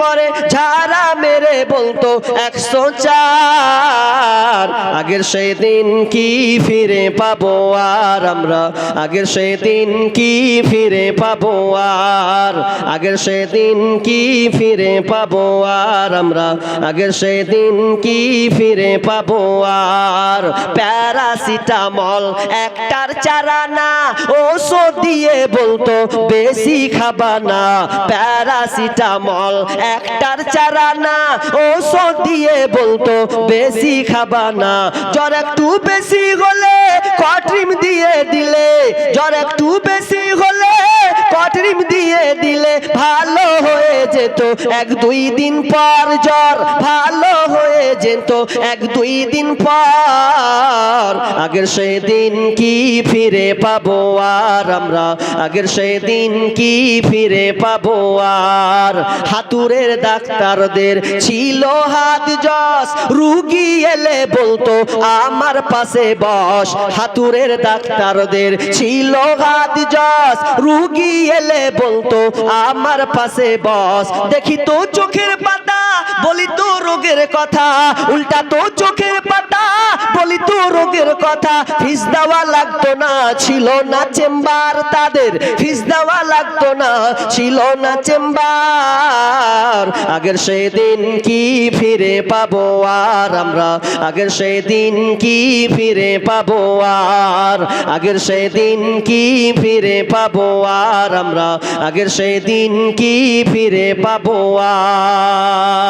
পরে ঝাড়া মেরে বলতো, একশো চার। আগের সেই দিন কি ফিরে পাবো আর আমরা? আগের সেই দিন কি ফিরে পাবো আর? আগের সেই দিন কি ফিরে পাবো আর আমরা? আগের সেই দিন কি ফিরে পাবো আর? প্যারাসিটামল একটার চারা না, ওষুধ দিয়ে বলতো, বেশি খাবা না। প্যারাসিটামল একটার চারা না ওষুধ দিয়ে বলতো বেশি খাবা না। জ্বর একটু বেশি হলে, কট্রিম দিয়ে দিলে। জ্বর একটু বেশি হলে যেত, এক দুই দিন পর জ্বর ভালো হয়ে যেত, এক দুই দিন পর। আগের সেই দিন কি ফিরে পাবো আর আমরা? আগের সেই দিন কি ফিরে পাবো আর? হাতুরের ডাক্তারদের ছিল হাত যশ, রুগী এলে বলতো, আমার পাশে বস। হাতুরের ডাক্তারদের ছিল হাত যশ, রুগী এলে বলতো, আমার পাশে বস। দেখি তো চোখের পাতা। বলি তো রোগের কথা, উল্টা তো চোখের পাতা। বলি তো রোগের কথা, ফিস দেওয়া লাগতো না, ছিল না চেম্বার তাদের। ফিস দেওয়া লাগতো না, ছিল না চেম্বার। আগের সেই দিন কি ফিরে পাবো আর আমরা? আগের সেই দিন কি ফিরে পাবো আর? আগের সেই দিন কি ফিরে পাবো আর আমরা? আগের সেই দিন কি ফিরে পাবো আর?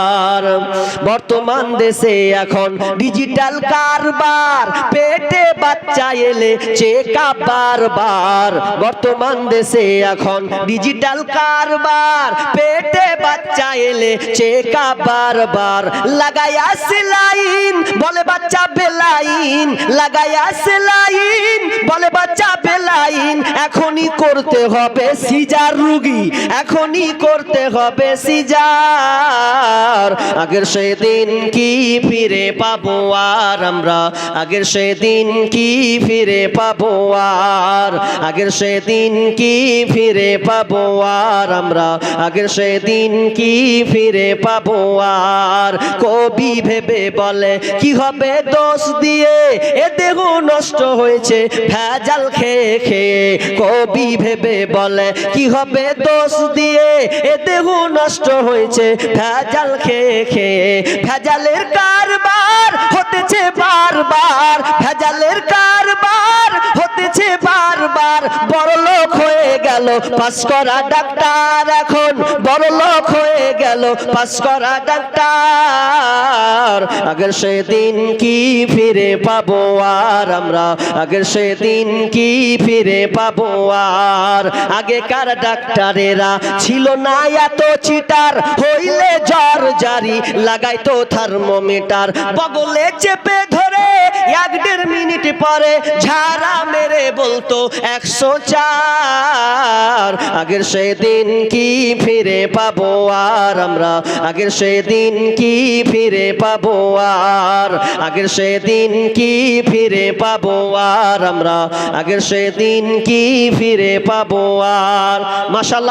বর্তমান দেশে এখন ডিজিটাল কারবার। পেটে বাচ্চা এলে চেকা বারবার। বর্তমান দেশে এখন ডিজিটাল কারবার। পেটে বাচ্চা এলে চেকা বারবার। লাগায়া সেলাইন বলে বাচ্চা বেলাইন। লাগায়া সেলাইন বলে, বাচ্চা বেলাইন এখনই করতে হবে সিজার রুগী, এখনই করতে হবে সিজার। আগের সেদিন কি ফিরে পাবো আর আমরা? আগের সেদিন কি ফিরে পাবো আর? আগের সেদিন কি ফিরে পাবো আর আমরা? আগের সেদিন কি ফিরে পাবো আর? কবি ভেবে বলে, কি হবে দোষ দিয়ে? এ দেহ নষ্ট হয়েছে ভেজাল খেয়ে খেয়ে কবি ভেবে বলে, কি হবে দোষ দিয়ে? এ দেহ নষ্ট হয়েছে। ভেজাল খেয়ে খেয়ে ভেজালের কারবার হতেছে বারবার, ভেজালের কারবার হতেছে বারবার। বড় লোক হয়ে গেল পাস করা ডাক্তার এখন। পাস করা ডাক্তার। আগের সেদিন কি ফিরে পাবো আর আমরা? আগের সেদিন কি ফিরে পাবো আর? আগেকার ডাক্তারেরা ছিল না এত চিটার। হইলে জ্বর জারি, লাগাইতো থার্মোমিটার। বগলে চেপে ধরে মিনিট পরে ঝাড়া মেরে বলতো, একশো চার। আগের সেদিন কি ফিরে পাবো আর আমরা? আগের সেদিন কি ফিরে পাবো আর? আগের সেদিন কি ফিরে পাবো আর আমরা? আগের সেদিন কি ফিরে পাবো আর? মাশাল্লাহ